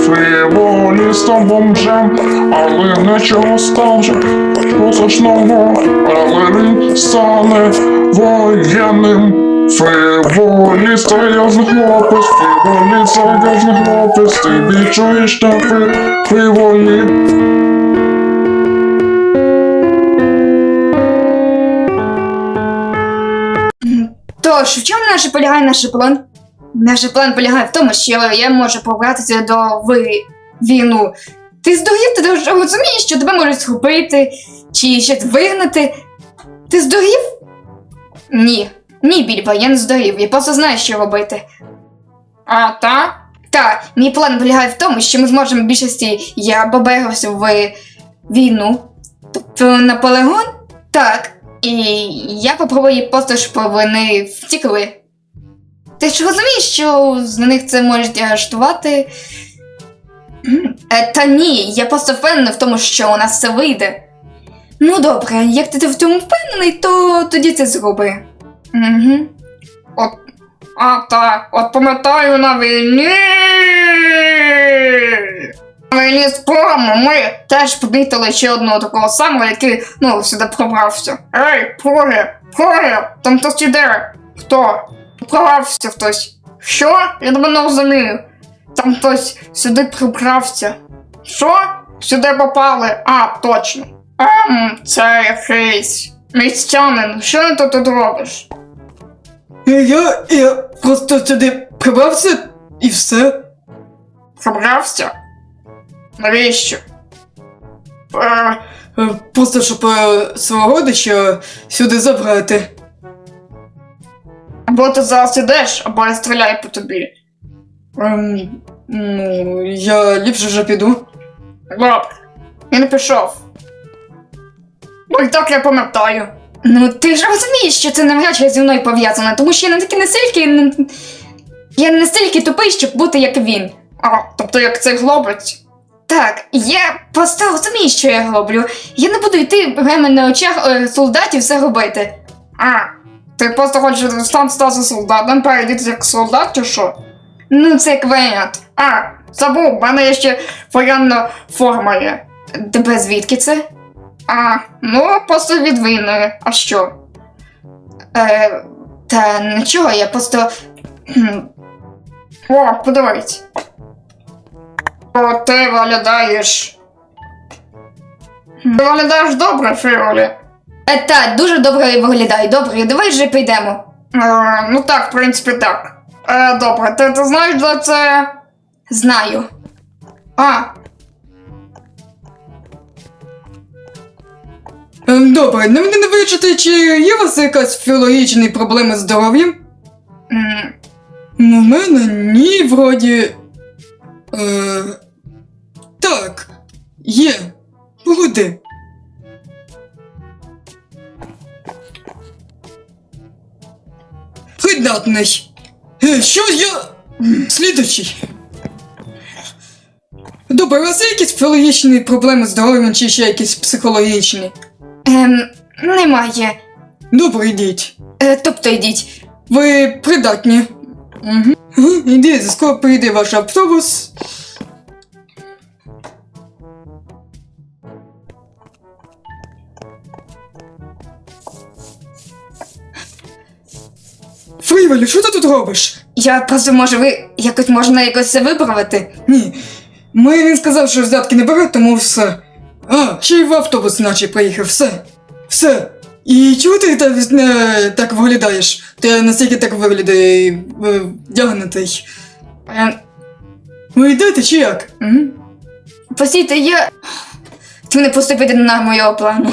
Фриволі став бомжем, але не нічого ставши позначного, але він стане воєнним. Фриволі серйозний хлопець, фриволі серйозний хлопець, ти відчуєш те фри, фриволі. Тож, в чому наш полягає наш план? Наш план полягає в тому, що я можу побратися до ви... війну. Ти здурів, ти вже розумієш, що тебе можуть схопити чи щось вигнати. Ти здурів? Ні. Ні, Більбо, я не здурів, я просто знаю, що робити. А, та? Так, мій план полягає в тому, що ми зможемо в більшості я поберуся в війну. Тобто Наполеон? Так. І я попробую просто, щоб вони втікли. Ти ж розумієш, що з них це можуть арештувати? Е, та ні, я просто впевнений в тому, що у нас все вийде. Ну добре, як ти в цьому впевнений, то тоді це зроби. Угу. От. А так, от пам'ятаю на війні. На війні з прому ми теж помітили ще одного такого самого, який, ну, сюди пробрався. Ей, проги, проги, там хтось іде. Хто? Пробрався хтось. Що? Я тебе не розумію. Там хтось сюди прибрався. Що? Сюди попали? А, точно. Ем, це якийсь містянин. Що ти тут робиш? Я, я просто сюди прибрався і все. Прибрався? Навіщо? Е, е, Просто щоб е, свого родича сюди забрати. Або ти зараз ідеш, або я стріляю по тобі. Ем, ну, я ліпше вже піду. Я не пішов. Бо і так я пам'ятаю. Ну, ти ж розумієш, що це навряд чи зі мною пов'язано, тому що я не такий настільки. не- Я не настільки тупий, щоб бути як він. А, тобто як цей хлопець. Так, я просто розумію, що я роблю. Я не буду йти прямо на очах е, солдатів все робити. А, ти просто хочеш стати стати солдатом, перейдіть як солдат чи що? Ну, це варіант. А, забув, в мене є ще воєнна форма є. Тебе звідки це? А, ну, просто від війни. А що? Е, та нічого, я просто. О, подивись. О, ти виглядаєш. Ти виглядаєш добре, Фіолі. Е, та, дуже добре виглядаю. Добре, давай вже підемо. Е, ну так, в принципі, так. Е, добре, ти, ти знаєш, де це. Знаю. А, Ем, добре, не мені не вирішити, чи є у вас якась філологічні проблеми з здоров'ям? м, Ну, в мене ні, вроді. Е, так, є. Буде. Придатний. Е, що я. Слідучий. Добре, у вас є якісь психологічні проблеми з здоров'ям чи ще якісь психологічні? ем, немає. Добре, йдіть. Е, тобто йдіть. Ви придатні. Угу. Іди, скоро прийде ваш автобус. Фрівелі, що ти тут робиш? Я просто може ви якось можна якось це виправити. Ні. Ми він сказав, що взятки не бере, тому все. А, ще й в автобус наче приїхав, все. Все. І чого ти так, не, так виглядаєш? Ти настільки так виглядає е, вдягнутий. Е, Ви йдете чи як? м? Постійте, я. Ти не поступити на моєго плану.